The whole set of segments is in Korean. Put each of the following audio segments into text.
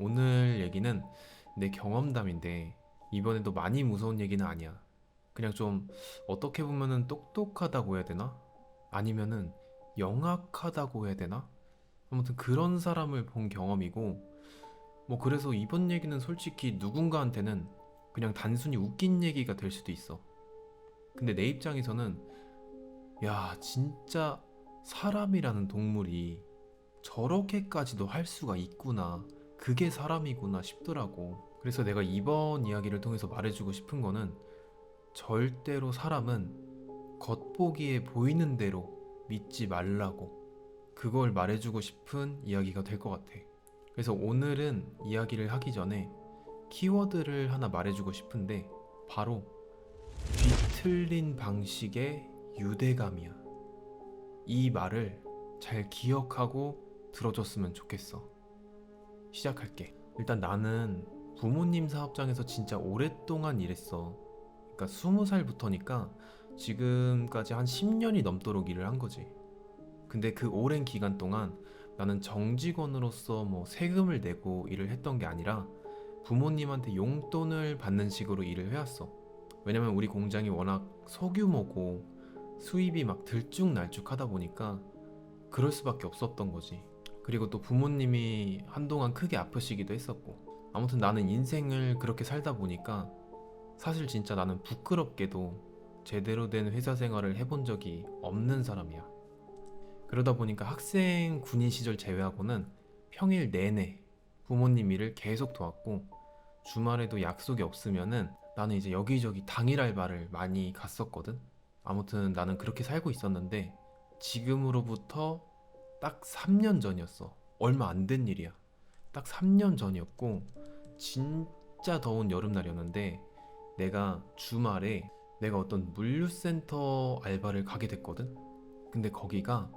오늘 얘기는 내 경험담인데 이번에도 많이 무서운 얘기는 아니야. 그냥 좀 어떻게 보면은 똑똑하다고 해야 되나? 아니면은 영악하다고 해야 되나? 아무튼 그런 사람을 본 경험이고 뭐 그래서 이번 얘기는 솔직히 누군가한테는 그냥 단순히 웃긴 얘기가 될 수도 있어. 근데 내 입장에서는 야, 진짜 사람이라는 동물이 저렇게까지도 할 수가 있구나. 그게 사람이구나 싶더라고. 그래서 내가 이번 이야기를 통해서 말해주고 싶은 거는 절대로 사람은 겉보기에 보이는 대로 믿지 말라고. 그걸 말해주고 싶은 이야기가 될 것 같아. 그래서 오늘은 이야기를 하기 전에 키워드를 하나 말해주고 싶은데 바로 뒤틀린 방식의 유대감이야. 이 말을 잘 기억하고 들어줬으면 좋겠어. 시작할게. 일단 나는 부모님 사업장에서 진짜 오랫동안 일했어. 그러니까 20살부터니까 지금까지 한 10년이 넘도록 일을 한 거지. 근데 그 오랜 기간 동안 나는 정직원으로서 뭐 세금을 내고 일을 했던 게 아니라 부모님한테 용돈을 받는 식으로 일을 해왔어. 왜냐면 우리 공장이 워낙 소규모고 수입이 막 들쭉날쭉 하다 보니까 그럴 수밖에 없었던 거지. 그리고 또 부모님이 한동안 크게 아프시기도 했었고. 아무튼 나는 인생을 그렇게 살다 보니까 사실 진짜 나는 부끄럽게도 제대로 된 회사 생활을 해본 적이 없는 사람이야. 그러다 보니까 학생 군인 시절 제외하고는 평일 내내 부모님 일을 계속 도왔고 주말에도 약속이 없으면은 나는 이제 여기저기 당일 알바를 많이 갔었거든. 아무튼 나는 그렇게 살고 있었는데 지금으로부터 딱 3년 전이었어. 얼마 안 된 일이야. 딱 3년 전이었고 진짜 더운 여름날이었는데 내가 주말에 내가 어떤 물류센터 알바를 가게 됐거든. 근데 거기가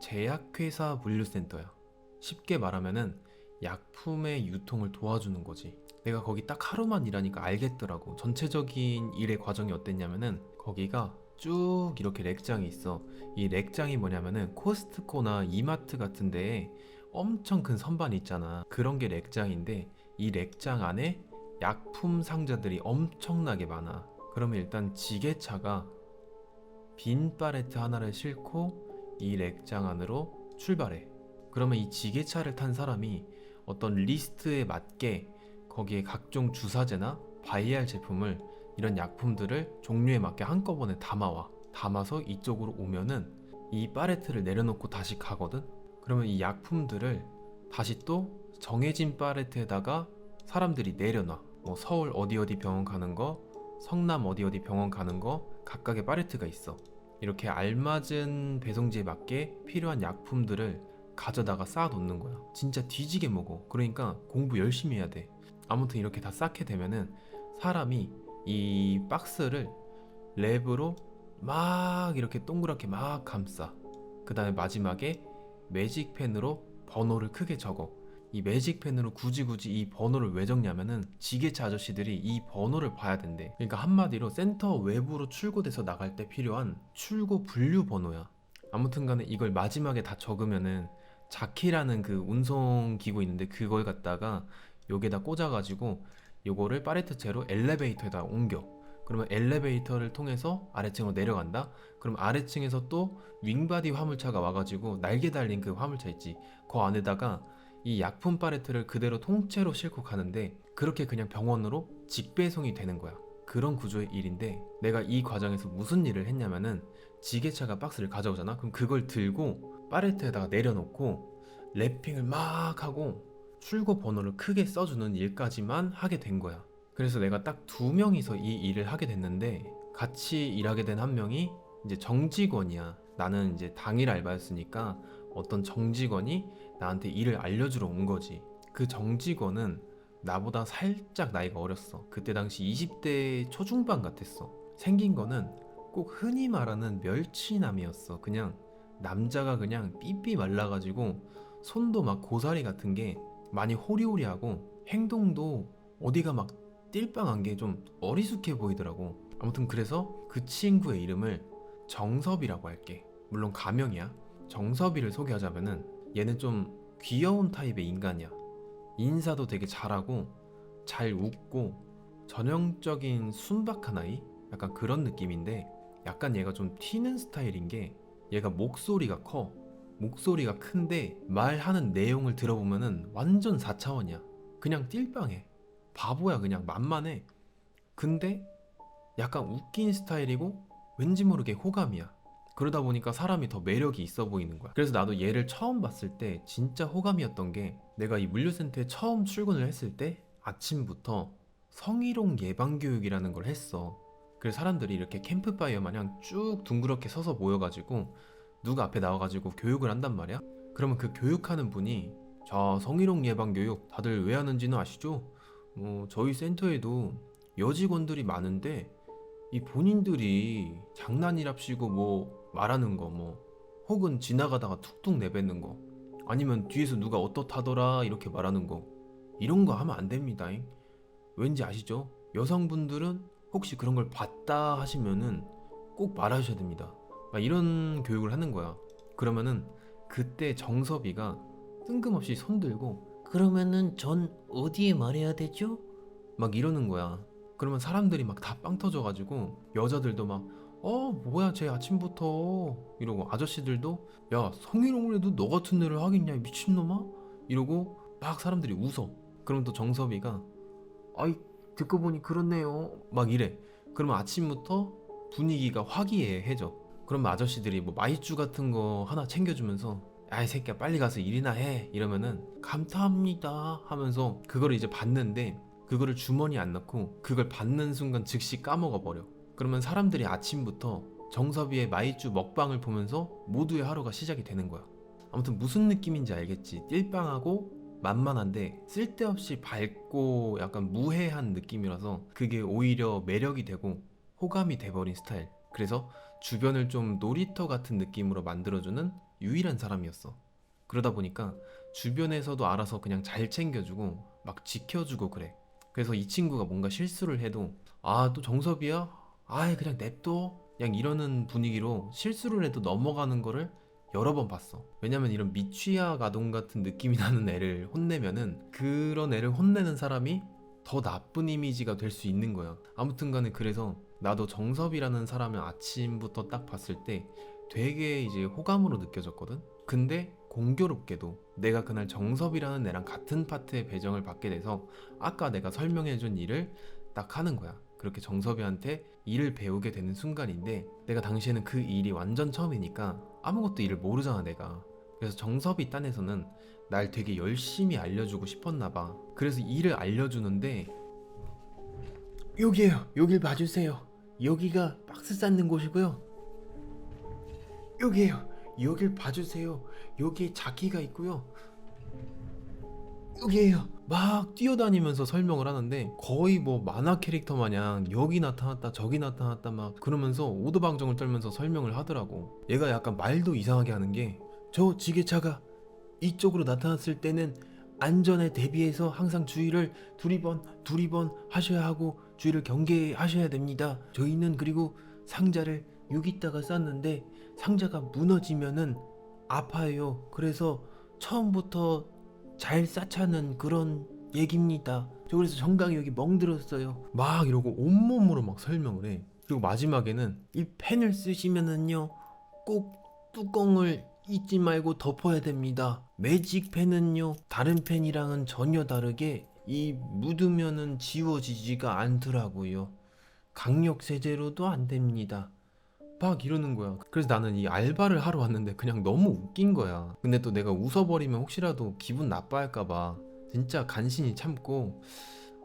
제약회사 물류센터야. 쉽게 말하면은 약품의 유통을 도와주는 거지. 내가 거기 딱 하루만 일하니까 알겠더라고. 전체적인 일의 과정이 어땠냐면은 거기가 쭉 이렇게 렉장이 있어. 이 렉장이 뭐냐면은 코스트코나 이마트 같은 데에 엄청 큰 선반이 있잖아. 그런 게 렉장인데 이 렉장 안에 약품 상자들이 엄청나게 많아. 그러면 일단 지게차가 빈 팔레트 하나를 싣고 이 렉장 안으로 출발해. 그러면 이 지게차를 탄 사람이 어떤 리스트에 맞게 거기에 각종 주사제나 바이알 제품을 이런 약품들을 종류에 맞게 한꺼번에 담아와. 담아서 이쪽으로 오면은 이 팔레트를 내려놓고 다시 가거든? 그러면 이 약품들을 다시 또 정해진 팔레트에다가 사람들이 내려놔. 뭐 서울 어디 어디 병원 가는 거, 성남 어디 어디 병원 가는 거 각각의 팔레트가 있어. 이렇게 알맞은 배송지에 맞게 필요한 약품들을 가져다가 쌓아놓는 거야. 진짜 뒤지게 먹어. 그러니까 공부 열심히 해야 돼. 아무튼 이렇게 다 쌓게 되면은 사람이 이 박스를 랩으로 막 이렇게 동그랗게 막 감싸. 그 다음에 마지막에 매직펜으로 번호를 크게 적어. 이 매직펜으로 굳이 굳이 이 번호를 왜 적냐면은 지게차 아저씨들이 이 번호를 봐야 된대. 그러니까 한마디로 센터 외부로 출고돼서 나갈 때 필요한 출고 분류 번호야. 아무튼 간에 이걸 마지막에 다 적으면은 자키라는 그 운송 기구 있는데 그걸 갖다가 여기에다 꽂아가지고 요거를 파레트체로 엘리베이터에다 옮겨. 그러면 엘리베이터를 통해서 아래층으로 내려간다? 그럼 아래층에서 또 윙바디 화물차가 와가지고 날개 달린 그 화물차 있지. 그 안에다가 이 약품 파레트를 그대로 통째로 싣고 가는데 그렇게 그냥 병원으로 직배송이 되는 거야. 그런 구조의 일인데 내가 이 과정에서 무슨 일을 했냐면은 지게차가 박스를 가져오잖아. 그럼 그걸 들고 파레트에다가 내려놓고 랩핑을 막 하고 출고 번호를 크게 써주는 일까지만 하게 된 거야. 그래서 내가 딱 두 명이서 이 일을 하게 됐는데 같이 일하게 된 한 명이 이제 정직원이야. 나는 이제 당일 알바였으니까 어떤 정직원이 나한테 일을 알려주러 온 거지. 그 정직원은 나보다 살짝 나이가 어렸어. 그때 당시 20대 초중반 같았어. 생긴 거는 꼭 흔히 말하는 멸치남이었어. 그냥 남자가 그냥 삐삐 말라가지고 손도 막 고사리 같은 게 많이 호리호리하고 행동도 어디가 막 띨빵한 게 좀 어리숙해 보이더라고. 아무튼 그래서 그 친구의 이름을 정섭이라고 할게. 물론 가명이야. 정섭이를 소개하자면은 얘는 좀 귀여운 타입의 인간이야. 인사도 되게 잘하고 잘 웃고 전형적인 순박한 아이? 약간 그런 느낌인데 약간 얘가 좀 튀는 스타일인 게 얘가 목소리가 커 목소리가 큰데 말하는 내용을 들어보면은 완전 4차원이야 그냥 띨빵해 바보야 그냥 만만해 근데 약간 웃긴 스타일이고 왠지 모르게 호감이야 그러다 보니까 사람이 더 매력이 있어 보이는 거야. 그래서 나도 얘를 처음 봤을 때 진짜 호감이었던 게 내가 이 물류센터에 처음 출근을 했을 때 아침부터 성희롱 예방교육이라는 걸 했어. 그래서 사람들이 이렇게 캠프파이어 마냥 쭉 둥그렇게 서서 모여가지고 누가 앞에 나와가지고 교육을 한단 말이야? 그러면 그 교육하는 분이 자 성희롱 예방 교육 다들 왜 하는지는 아시죠? 뭐 저희 센터에도 여직원들이 많은데 이 본인들이 장난이랍시고 뭐 말하는 거 뭐 혹은 지나가다가 툭툭 내뱉는 거 아니면 뒤에서 누가 어떻다더라 이렇게 말하는 거 이런 거 하면 안 됩니다 잉 왠지 아시죠? 여성분들은 혹시 그런 걸 봤다 하시면은 꼭 말하셔야 됩니다 막 이런 교육을 하는 거야 그러면은 그때 정섭이가 뜬금없이 손 들고 그러면은 전 어디에 말해야 되죠? 막 이러는 거야. 그러면 사람들이 막 다 빵 터져가지고 여자들도 막 어 뭐야 쟤 아침부터 이러고 아저씨들도 야 성희롱을 해도 너 같은 애를 하겠냐 이 미친놈아 이러고 막 사람들이 웃어. 그럼 또 정섭이가 아이 듣고 보니 그렇네요 막 이래. 그러면 아침부터 분위기가 화기애애해져. 그러면 아저씨들이 뭐 마이쮸 같은 거 하나 챙겨주면서 아이 새끼야 빨리 가서 일이나 해. 이러면은 감사합니다. 하면서 그거를 이제 받는데 그거를 주머니에 안 넣고 그걸 받는 순간 즉시 까먹어 버려. 그러면 사람들이 아침부터 정섭이의 마이쮸 먹방을 보면서 모두의 하루가 시작이 되는 거야. 아무튼 무슨 느낌인지 알겠지? 띨빵하고 만만한데 쓸데없이 밝고 약간 무해한 느낌이라서 그게 오히려 매력이 되고 호감이 돼버린 스타일. 그래서 주변을 좀 놀이터 같은 느낌으로 만들어주는 유일한 사람이었어. 그러다 보니까 주변에서도 알아서 그냥 잘 챙겨주고 막 지켜주고 그래. 그래서 이 친구가 뭔가 실수를 해도 아 또 정섭이야? 아이 그냥 냅둬. 그냥 이러는 분위기로 실수를 해도 넘어가는 거를 여러 번 봤어. 왜냐면 이런 미취학 아동 같은 느낌이 나는 애를 혼내면은 그런 애를 혼내는 사람이 더 나쁜 이미지가 될 수 있는 거야. 아무튼 간에 그래서 나도 정섭이라는 사람을 아침부터 딱 봤을 때 되게 이제 호감으로 느껴졌거든? 근데 공교롭게도 내가 그날 정섭이라는 애랑 같은 파트의 배정을 받게 돼서 아까 내가 설명해준 일을 딱 하는 거야. 그렇게 정섭이한테 일을 배우게 되는 순간인데 내가 당시에는 그 일이 완전 처음이니까 아무것도 일을 모르잖아 내가. 그래서 정섭이 딴에서는 날 되게 열심히 알려주고 싶었나 봐. 그래서 일을 알려주는데 여기에요. 여길 봐주세요. 여기가 박스 쌓는 곳이고요. 여기에요. 여길 봐주세요. 여기에 자기가 있고요. 여기에요. 막 뛰어다니면서 설명을 하는데 거의 뭐 만화 캐릭터 마냥 여기 나타났다 저기 나타났다 막 그러면서 오도방정을 떨면서 설명을 하더라고 얘가 약간 말도 이상하게 하는 게 저 지게차가 이쪽으로 나타났을 때는 안전에 대비해서 항상 주의를 두리번 두리번 하셔야 하고 주의를 경계하셔야 됩니다. 저희는 그리고 상자를 여기다가 쌌는데 상자가 무너지면은 아파요. 그래서 처음부터 잘 쌓자는 그런 얘기입니다. 저 그래서 정강이 여기 멍들었어요. 막 이러고 온몸으로 막 설명을 해 그리고 마지막에는 이 펜을 쓰시면은요 꼭 뚜껑을 잊지 말고 덮어야 됩니다. 매직 펜은요 다른 펜이랑은 전혀 다르게 이 묻으면은 지워지지가 않더라고요. 강력 세제로도 안 됩니다. 막 이러는 거야 그래서 나는 이 알바를 하러 왔는데 그냥 너무 웃긴 거야 근데 또 내가 웃어버리면 혹시라도 기분 나빠할까봐 진짜 간신히 참고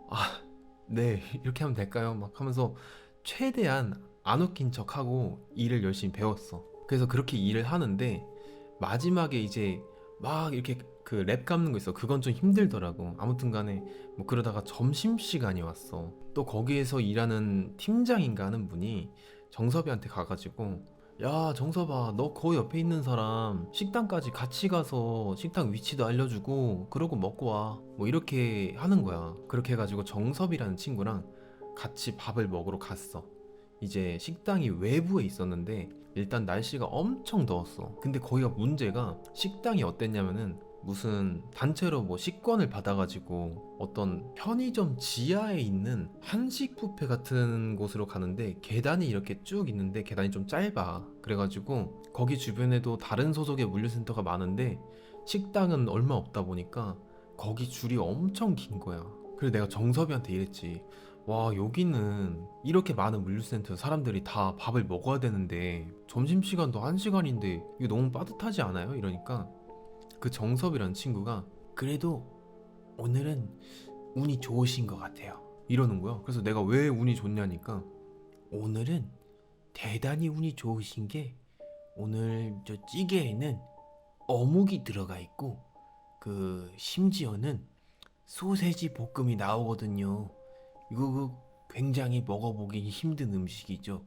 아 네 이렇게 하면 될까요? 막 하면서 최대한 안 웃긴 척하고 일을 열심히 배웠어 그래서 그렇게 일을 하는데 마지막에 이제 막 이렇게 그 랩 감는 거 있어. 그건 좀 힘들더라고. 아무튼 간에 뭐 그러다가 점심 시간이 왔어. 또 거기에서 일하는 팀장인가 하는 분이 정섭이한테 가가지고 야 정섭아 너그 옆에 있는 사람 식당까지 같이 가서 식당 위치도 알려주고 그러고 먹고 와. 뭐 이렇게 하는 거야. 그렇게 해가지고 정섭이라는 친구랑 같이 밥을 먹으러 갔어. 이제 식당이 외부에 있었는데 일단 날씨가 엄청 더웠어. 근데 거기가 문제가 식당이 어땠냐면은 무슨 단체로 뭐 식권을 받아가지고 어떤 편의점 지하에 있는 한식 뷔페 같은 곳으로 가는데 계단이 이렇게 쭉 있는데 계단이 좀 짧아. 그래가지고 거기 주변에도 다른 소속의 물류센터가 많은데 식당은 얼마 없다 보니까 거기 줄이 엄청 긴 거야. 그래서 내가 정섭이한테 이랬지. 와, 여기는 이렇게 많은 물류센터 사람들이 다 밥을 먹어야 되는데 점심시간도 한시간인데 이거 너무 빠듯하지 않아요? 이러니까 그 정섭이라는 친구가 그래도 오늘은 운이 좋으신 것 같아요. 이러는 거야. 그래서 내가 왜 운이 좋냐니까 오늘은 대단히 운이 좋으신 게 오늘 저 찌개에는 어묵이 들어가 있고 그 심지어는 소세지 볶음이 나오거든요. 이거 그 굉장히 먹어보기 힘든 음식이죠.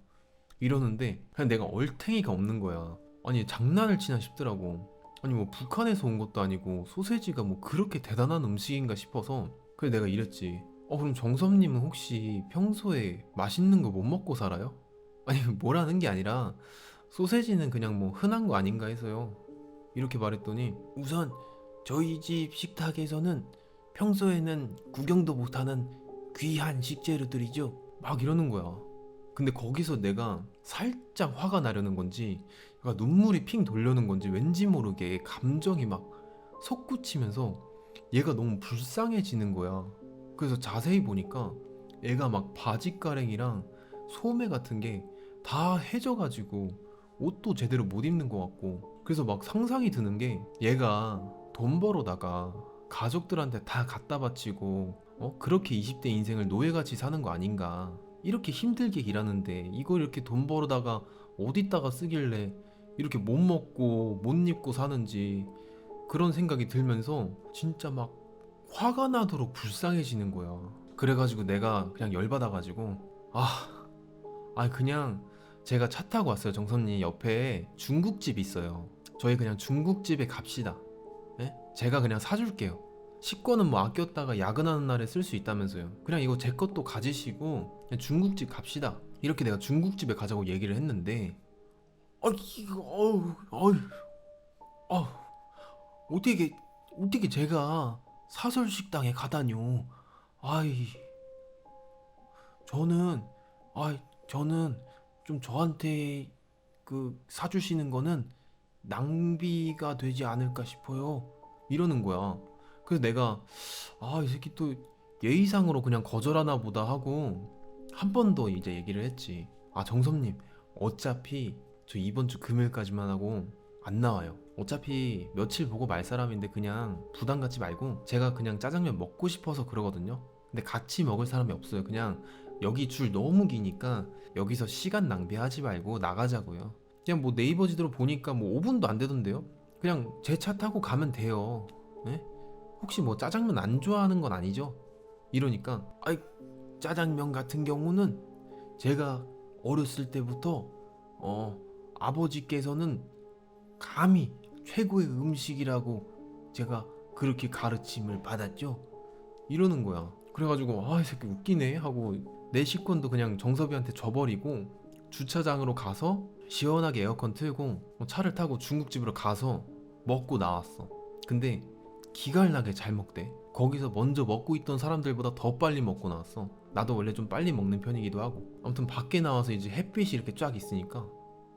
이러는데 그냥 내가 얼탱이가 없는 거야. 아니 장난을 치나 싶더라고. 아니 뭐 북한에서 온 것도 아니고 소세지가 뭐 그렇게 대단한 음식인가 싶어서 그래 내가 이랬지. 어 그럼 정섭님은 혹시 평소에 맛있는 거 못 먹고 살아요? 아니 뭐라는 게 아니라 소세지는 그냥 뭐 흔한 거 아닌가 해서요. 이렇게 말했더니 우선 저희 집 식탁에서는 평소에는 구경도 못하는 귀한 식재료들이죠. 막 이러는 거야. 근데 거기서 내가 살짝 화가 나려는 건지, 그러니까 눈물이 핑 돌려는 건지 왠지 모르게 감정이 막 솟구치면서 얘가 너무 불쌍해지는 거야. 그래서 자세히 보니까 얘가 막 바지가랭이랑 소매 같은 게 다 해져가지고 옷도 제대로 못 입는 것 같고 그래서 막 상상이 드는 게 얘가 돈 벌어다가 가족들한테 다 갖다 바치고 어? 그렇게 20대 인생을 노예같이 사는 거 아닌가 이렇게 힘들게 일하는데 이걸 이렇게 돈 벌어다가 어디다가 쓰길래 이렇게 못 먹고 못 입고 사는지 그런 생각이 들면서 진짜 막 화가 나도록 불쌍해지는 거야 그래가지고 내가 그냥 열받아가지고 아, 아 그냥 제가 차 타고 왔어요 정선님 옆에 중국집 있어요 저희 그냥 중국집에 갑시다 예? 제가 그냥 사줄게요 식권은 뭐 아꼈다가 야근하는 날에 쓸 수 있다면서요. 그냥 이거 제 것도 가지시고 그냥 중국집 갑시다. 이렇게 내가 중국집에 가자고 얘기를 했는데 아 이거 어우 어우 어 어떻게 어떻게 제가 사설 식당에 가다뇨? 아이. 저는 아 저는 좀 저한테 그 사주시는 거는 낭비가 되지 않을까 싶어요. 이러는 거야. 그래서 내가 아 이 새끼 또 예의상으로 그냥 거절하나 보다 하고 한 번 더 이제 얘기를 했지. 아 정섭님 어차피 저 이번 주 금요일까지만 하고 안 나와요. 어차피 며칠 보고 말 사람인데 그냥 부담 갖지 말고 제가 그냥 짜장면 먹고 싶어서 그러거든요. 근데 같이 먹을 사람이 없어요. 그냥 여기 줄 너무 기니까 여기서 시간 낭비하지 말고 나가자고요. 그냥 뭐 네이버 지도로 보니까 뭐 5분도 안 되던데요. 그냥 제 차 타고 가면 돼요. 네? 혹시 뭐 짜장면 안 좋아하는 건 아니죠? 이러니까 짜장면 같은 경우는 제가 어렸을 때부터 어 아버지께서는 감히 최고의 음식이라고 제가 그렇게 가르침을 받았죠. 이러는 거야. 그래가지고 아 이 새끼 웃기네 하고 내 식권도 그냥 정섭이한테 줘버리고 주차장으로 가서 시원하게 에어컨 틀고 뭐 차를 타고 중국집으로 가서 먹고 나왔어. 근데 기갈 나게 잘 먹대. 거기서 먼저 먹고 있던 사람들보다 더 빨리 먹고 나왔어. 나도 원래 좀 빨리 먹는 편이기도 하고. 아무튼 밖에 나와서 이제 햇빛이 이렇게 쫙 있으니까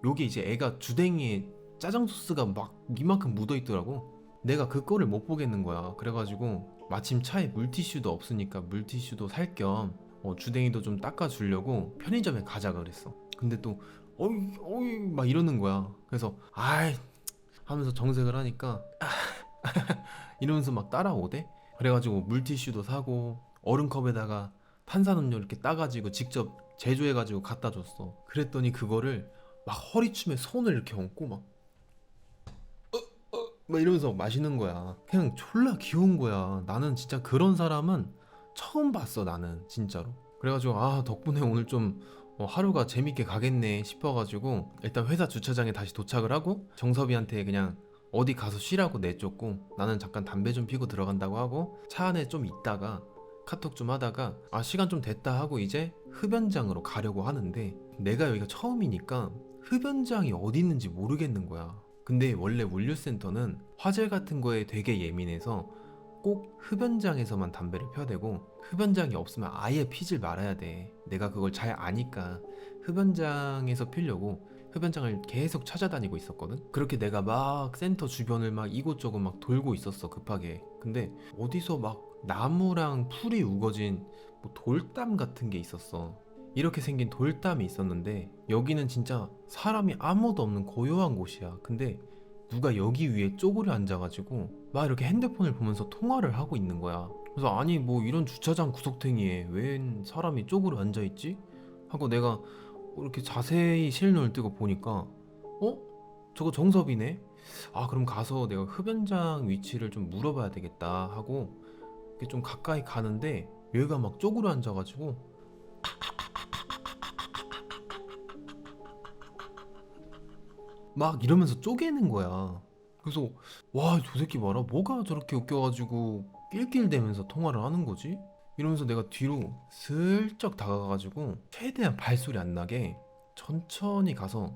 여기 이제 애가 주댕이에 짜장 소스가 막 이만큼 묻어 있더라고. 내가 그 꼴을 못 보겠는 거야. 그래가지고 마침 차에 물티슈도 없으니까 물티슈도 살겸 어, 주댕이도 좀 닦아주려고 편의점에 가자 그랬어. 근데 또 어이 어이 막 이러는 거야. 그래서 아이 하면서 정색을 하니까 이러면서 막 따라오대. 그래가지고 물티슈도 사고 얼음컵에다가 탄산음료 이렇게 따가지고 직접 제조해가지고 갖다 줬어. 그랬더니 그거를 막 허리춤에 손을 이렇게 얹고 막 어, 어, 막 이러면서 마시는 거야. 그냥 졸라 귀여운 거야. 나는 진짜 그런 사람은 처음 봤어. 나는 진짜로. 그래가지고 아 덕분에 오늘 좀 어, 하루가 재밌게 가겠네 싶어가지고 일단 회사 주차장에 다시 도착을 하고 정섭이한테 그냥 어디 가서 쉬라고 내쫓고 나는 잠깐 담배 좀 피고 들어간다고 하고 차 안에 좀 있다가 카톡 좀 하다가 아 시간 좀 됐다 하고 이제 흡연장으로 가려고 하는데 내가 여기가 처음이니까 흡연장이 어디 있는지 모르겠는 거야 근데 원래 물류센터는 화재 같은 거에 되게 예민해서 꼭 흡연장에서만 담배를 펴야 되고 흡연장이 없으면 아예 피질 말아야 돼. 내가 그걸 잘 아니까 흡연장에서 피려고 흡연장을 계속 찾아다니고 있었거든. 그렇게 내가 막 센터 주변을 막 이곳저곳 막 돌고 있었어 급하게. 근데 어디서 막 나무랑 풀이 우거진 뭐 돌담 같은 게 있었어. 이렇게 생긴 돌담이 있었는데 여기는 진짜 사람이 아무도 없는 고요한 곳이야. 근데 누가 여기 위에 쪼그려 앉아가지고 막 이렇게 핸드폰을 보면서 통화를 하고 있는 거야. 그래서 아니 뭐 이런 주차장 구석탱이에 웬 사람이 쪼그려 앉아 있지? 하고 내가 이렇게 자세히 실눈을 뜨고 보니까 어? 저거 정섭이네? 아 그럼 가서 내가 흡연장 위치를 좀 물어봐야 되겠다 하고 이렇게 좀 가까이 가는데 얘가 막 쪼그려 앉아가지고 막 이러면서 쪼개는 거야. 그래서 와 저 새끼 봐라 뭐가 저렇게 웃겨가지고 낄낄대면서 통화를 하는 거지? 이러면서 내가 뒤로 슬쩍 다가가가지고 최대한 발소리 안 나게 천천히 가서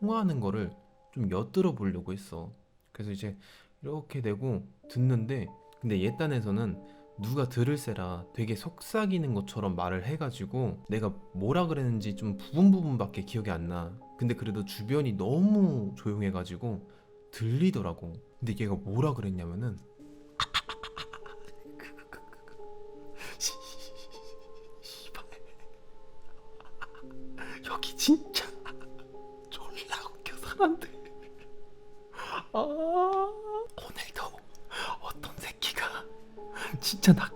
통화하는 거를 좀 엿들어 보려고 했어. 그래서 이제 이렇게 되고 듣는데 근데 얘 딴에서는 누가 들을세라 되게 속삭이는 것처럼 말을 해가지고 내가 뭐라 그랬는지 좀 부분 부분밖에 기억이 안 나. 근데 그래도 주변이 너무 조용해가지고 들리더라고. 근데 얘가 뭐라 그랬냐면은 여기 진짜 졸라 웃겨 사람들. 아 오늘도 어떤 새끼가 진짜 나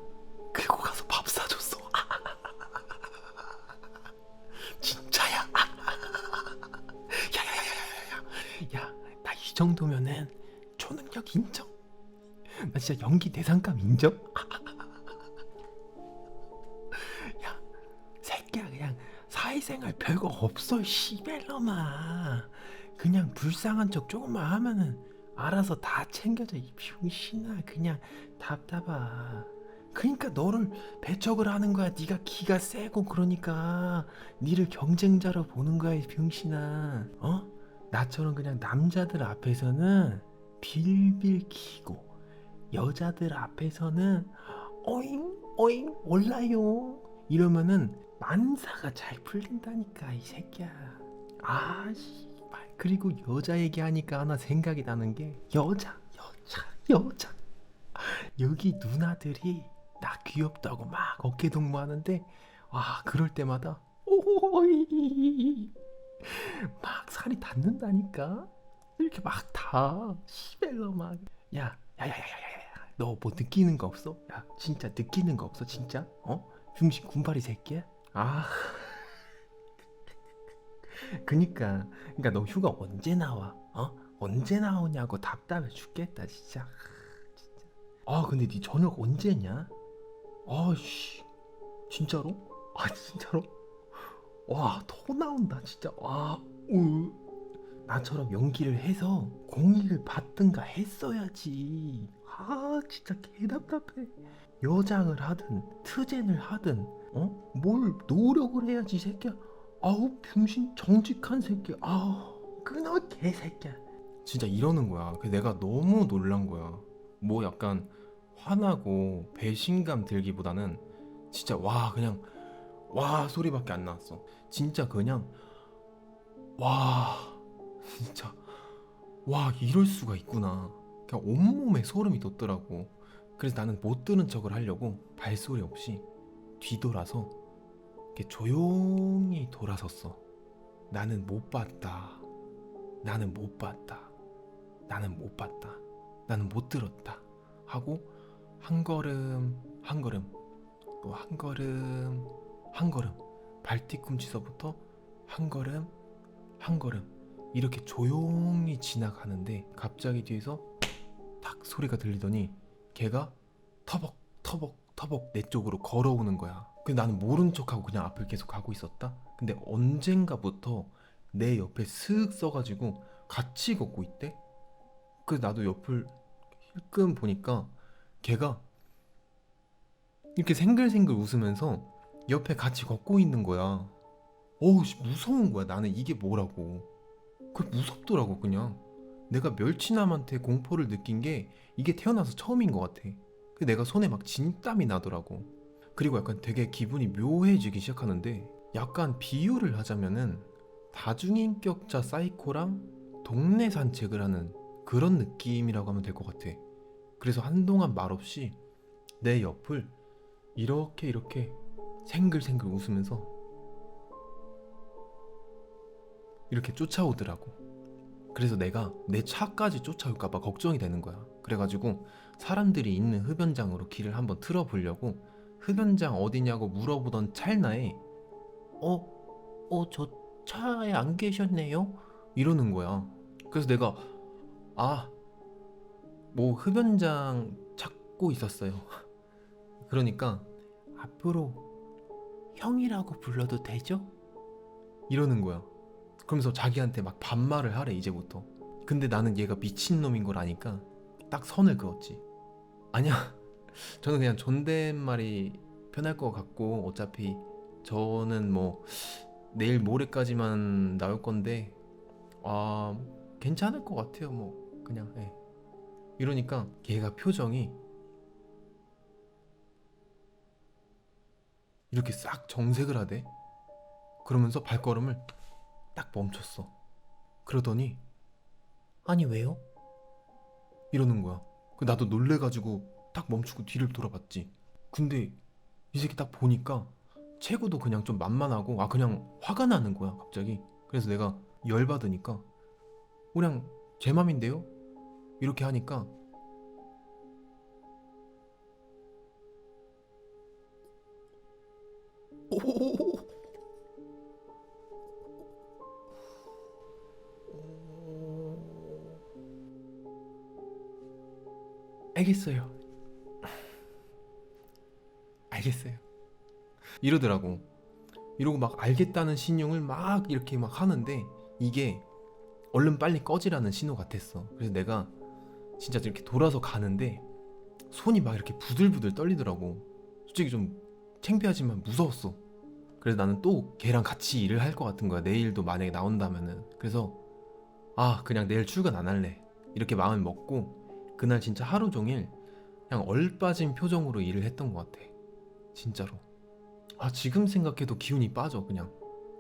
정도면은 초능력 인정. 나 진짜 연기 대상감 인정. 야, 새끼야 그냥 사회생활 별거 없어 시벨러마. 그냥 불쌍한 척 조금만 하면은 알아서 다 챙겨져 이 병신아 그냥 답답하. 그러니까 너를 배척을 하는 거야. 네가 기가 세고 그러니까 니를 경쟁자로 보는 거야 이 병신아. 어? 나처럼 그냥 남자들 앞에서는 빌빌 키고 여자들 앞에서는 어잉 어잉 몰라요. 이러면은 만사가 잘 풀린다니까 이 새끼야. 아씨 그리고 여자 얘기하니까 하나 생각이 나는 게 여자 여자 여자. 여기 누나들이 나 귀엽다고 막 어깨 동무하는데 와 그럴 때마다 오이 막 살이 닿는다니까 이렇게 막 다 시벨러 막야 야야야야야야 너 뭐 느끼는 거 없어? 야 진짜 느끼는 거 없어 진짜? 어? 중심 군발이 새끼야? 아 그니까 그니까 너 휴가 언제 나와? 어? 언제 나오냐고 답답해 죽겠다 진짜 진짜 아 근데 네 저녁 언제냐? 아씨 진짜로? 아 진짜로? 와, 토 나온다, 진짜. 와, 우. 나처럼 연기를 해서 공익을 받든가 했어야지. 아, 진짜 개답답해. 여장을 하든, 트젠을 하든, 어? 뭘 노력을 해야지, 이 새끼야. 아우, 병신 정직한 새끼. 아우, 끊어, 개새끼야. 진짜 이러는 거야. 그 내가 너무 놀란 거야. 뭐 약간 화나고 배신감 들기보다는 진짜 와, 그냥 와 소리밖에 안 나왔어. 진짜 그냥 와 진짜 와 이럴 수가 있구나. 그냥 온몸에 소름이 돋더라고. 그래서 나는 못 들은 척을 하려고 발소리 없이 뒤돌아서 이렇게 조용히 돌아섰어. 나는 못 봤다. 나는 못 봤다. 나는 못 봤다. 나는 못 들었다. 하고 한 걸음 한 걸음 또 한 걸음 한 걸음 발 뒤꿈치서부터 한 걸음 한 걸음 이렇게 조용히 지나가는데 갑자기 뒤에서 탁 소리가 들리더니 걔가 터벅 터벅 터벅 내 쪽으로 걸어오는 거야. 근데 나는 모른 척하고 그냥 앞을 계속 가고 있었다. 근데 언젠가부터 내 옆에 슥 써가지고 같이 걷고 있대. 그래서 나도 옆을 힐끔 보니까 걔가 이렇게 생글생글 웃으면서 옆에 같이 걷고 있는 거야. 어우, 씨, 무서운 거야. 나는 이게 뭐라고. 그 무섭더라고, 그냥. 내가 멸치남한테 공포를 느낀 게 이게 태어나서 처음인 것 같아. 그 내가 손에 막 진땀이 나더라고. 그리고 약간 되게 기분이 묘해지기 시작하는데 약간 비유를 하자면은 다중인격자 사이코랑 동네 산책을 하는 그런 느낌이라고 하면 될 것 같아. 그래서 한동안 말없이 내 옆을 이렇게 이렇게 생글생글 웃으면서 이렇게 쫓아오더라고. 그래서 내가 내 차까지 쫓아올까봐 걱정이 되는 거야. 그래가지고 사람들이 있는 흡연장으로 길을 한번 틀어보려고 흡연장 어디냐고 물어보던 찰나에 어? 어, 저 차에 안 계셨네요? 이러는 거야. 그래서 내가 아, 뭐 흡연장 찾고 있었어요. 그러니까 앞으로 형이라고 불러도 되죠? 이러는 거야. 그러면서 자기한테 막 반말을 하래 이제부터. 근데 나는 얘가 미친놈인 걸 아니까 딱 선을 그었지. 아니야. 저는 그냥 존댓말이 편할 것 같고 어차피 저는 뭐 내일 모레까지만 나올 건데 아 괜찮을 것 같아요. 뭐 그냥 예. 이러니까 얘가 표정이 이렇게 싹 정색을 하대. 그러면서 발걸음을 딱 멈췄어. 그러더니 아니 왜요? 이러는 거야. 그 나도 놀래가지고 딱 멈추고 뒤를 돌아봤지. 근데 이 새끼 딱 보니까 체구도 그냥 좀 만만하고 아 그냥 화가 나는 거야 갑자기. 그래서 내가 열 받으니까 그냥 제 맘인데요. 이렇게 하니까 오 알겠어요. 알겠어요. 이러더라고. 이러고 막 알겠다는 신용을 막 이렇게 막 하는데 이게 얼른 빨리 꺼지라는 신호 같았어. 그래서 내가 진짜 이렇게 돌아서 가는데 손이 막 이렇게 부들부들 떨리더라고. 솔직히 좀 창피하지만 무서웠어. 그래서 나는 또 걔랑 같이 일을 할 것 같은 거야. 내일도 만약에 나온다면은. 그래서 아 그냥 내일 출근 안 할래. 이렇게 마음을 먹고 그날 진짜 하루 종일 그냥 얼빠진 표정으로 일을 했던 것 같아. 진짜로. 아 지금 생각해도 기운이 빠져 그냥.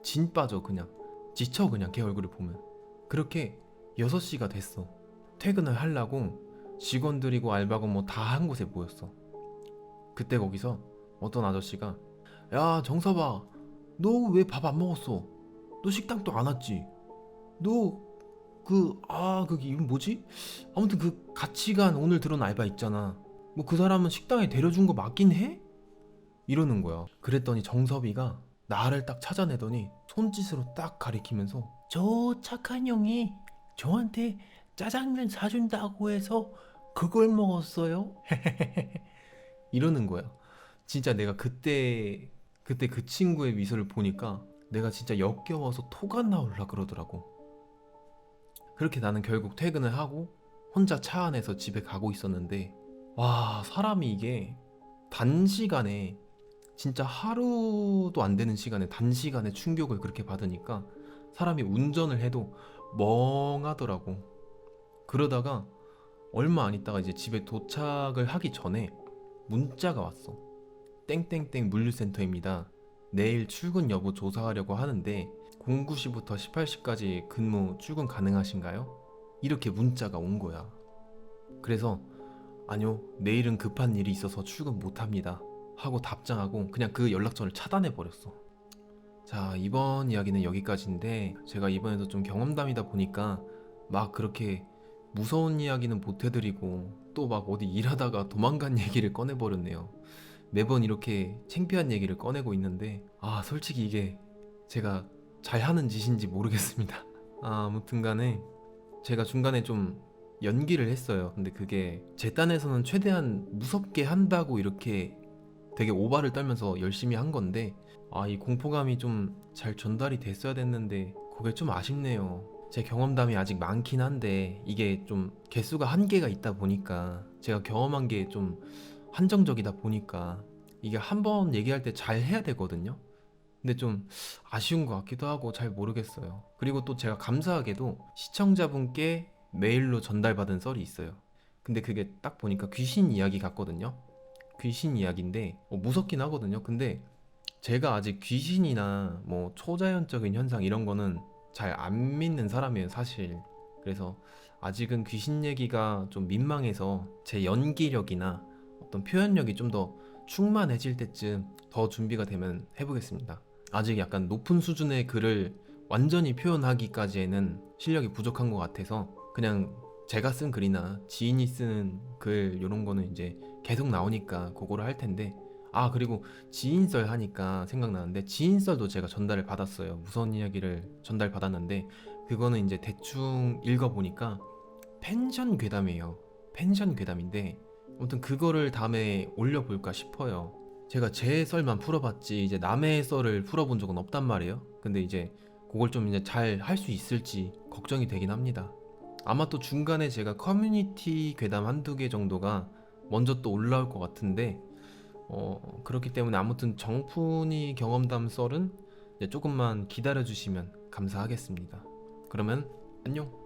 진 빠져 그냥. 지쳐 그냥 걔 얼굴을 보면. 그렇게 6시가 됐어. 퇴근을 하려고 직원들이고 알바고 뭐 다 한 곳에 모였어. 그때 거기서 어떤 아저씨가 야 정서봐 너 왜 밥 안 먹었어? 너 식당도 안 왔지? 너 그 아 그게 이름 뭐지? 아무튼 그 같이 간 오늘 들어온 알바 있잖아. 뭐 그 사람은 식당에 데려준 거 맞긴 해? 이러는 거야. 그랬더니 정섭이가 나를 딱 찾아내더니 손짓으로 딱 가리키면서 저 착한 형이 저한테 짜장면 사준다고 해서 그걸 먹었어요. 이러는 거야. 진짜 내가 그때 그때 그 친구의 미소를 보니까 내가 진짜 역겨워서 토가 나올라 그러더라고. 그렇게 나는 결국 퇴근을 하고 혼자 차 안에서 집에 가고 있었는데 와 사람이 이게 단시간에 진짜 하루도 안 되는 시간에 단시간에 충격을 그렇게 받으니까 사람이 운전을 해도 멍하더라고. 그러다가 얼마 안 있다가 이제 집에 도착을 하기 전에 문자가 왔어. 땡땡땡 물류센터입니다. 내일 출근 여부 조사하려고 하는데 09시부터 18시까지 근무 출근 가능하신가요? 이렇게 문자가 온 거야. 그래서 아니요, 내일은 급한 일이 있어서 출근 못 합니다. 하고 답장하고 그냥 그 연락처를 차단해 버렸어. 자, 이번 이야기는 여기까지인데 제가 이번에도 좀 경험담이다 보니까 막 그렇게 무서운 이야기는 못 해드리고 또 막 어디 일하다가 도망간 얘기를 꺼내버렸네요. 매번 이렇게 창피한 얘기를 꺼내고 있는데 아 솔직히 이게 제가 잘하는 짓인지 모르겠습니다. 아, 아무튼 간에 제가 중간에 좀 연기를 했어요. 근데 그게 제 딴에서는 최대한 무섭게 한다고 이렇게 되게 오바를 떨면서 열심히 한 건데 아 이 공포감이 좀 잘 전달이 됐어야 됐는데 그게 좀 아쉽네요. 제 경험담이 아직 많긴 한데 이게 좀 개수가 한계가 있다 보니까 제가 경험한 게좀 한정적이다 보니까 이게 한 번 얘기할 때 잘 해야 되거든요. 근데 좀 아쉬운 것 같기도 하고 잘 모르겠어요. 그리고 또 제가 감사하게도 시청자분께 메일로 전달받은 썰이 있어요. 근데 그게 딱 보니까 귀신 이야기 같거든요. 귀신 이야기인데 어, 무섭긴 하거든요. 근데 제가 아직 귀신이나 뭐 초자연적인 현상 이런 거는 잘 안 믿는 사람이에요, 사실. 그래서 아직은 귀신 얘기가 좀 민망해서 제 연기력이나 어떤 표현력이 좀 더 충만해질 때쯤 더 준비가 되면 해보겠습니다. 아직 약간 높은 수준의 글을 완전히 표현하기까지에는 실력이 부족한 것 같아서 그냥 제가 쓴 글이나 지인이 쓰는 글 이런 거는 이제 계속 나오니까 그거를 할 텐데 아 그리고 지인썰 하니까 생각나는데 지인썰도 제가 전달을 받았어요 무서운 이야기를 전달 받았는데 그거는 이제 대충 읽어보니까 펜션 괴담이에요 펜션 괴담인데 아무튼 그거를 다음에 올려볼까 싶어요 제가 제 썰만 풀어봤지 이제 남의 썰을 풀어본 적은 없단 말이에요 근데 이제 그걸 좀 이제 잘 할 수 있을지 걱정이 되긴 합니다 아마 또 중간에 제가 커뮤니티 괴담 한두 개 정도가 먼저 또 올라올 것 같은데 어, 그렇기 때문에 아무튼 정푼이 경험담 썰은 조금만 기다려 주시면 감사하겠습니다. 그러면 안녕.